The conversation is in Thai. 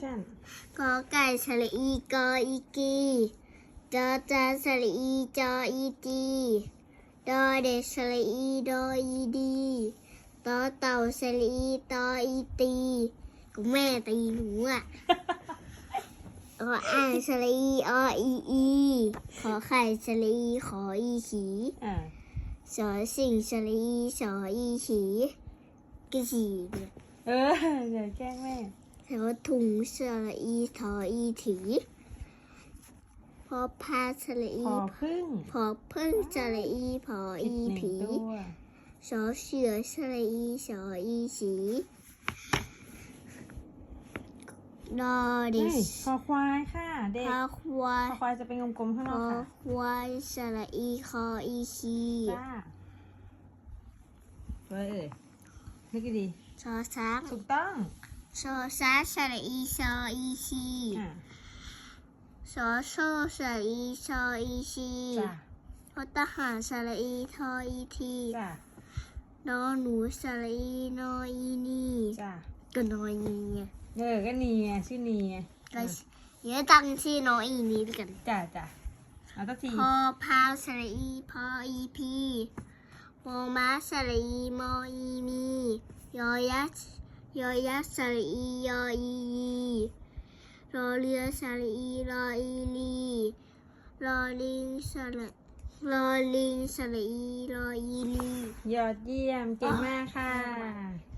ชั่นกอไก่สระอีกออีกีจอจานสระอีจออีจีดอเด็กสระอีดออีดีตอเต่าสระอีตออีตีกูแม่ตีหนูอะออ่างสระอีออีอีขอไข่สระอีขออีขีอ่าสอสิ่งสระอีสออีขีกระสีเนี่ยเอออย่าแกล้งแม่ แถวถุงสระอีทออีถีพอพาสระอีพอพึ่งพอพึ่งสระอีพอผิดอีหนึ่งผีตัวสอเสือสระอีสออีสีดอเด็เฮ้ยกคอควายค่ะ เด็กพาควาคอยควายจะเป็นกลมๆข้างพนอกอค่ะควายสระอีคออีชีจ้าเฮ้ยเอ่ยนึกดีสอช้างถูกต้อง สอซาสระอีสออีชีอ่าสอโซสระอีสออีชีจ้าพอทหารสระอีทออีทีจ้านอหนูสระอีนออีนี่จ้าก็นออีไงเออก็นีไงชื่อนีไงก็เดี๋ยวตั้งชื่อนออีนี้ด้วยกัน จ้าจ้าเอาสักทีพอพาวสระอีพออีพีมอม้าสระอีมออีมียอยักษ์ ยอยักษ์สระอียออียีรอเรือสระอีรออีลีรอลิงสระรอลิงสระอีรออีลียอดเยี่ยมเก่งมากค่ะ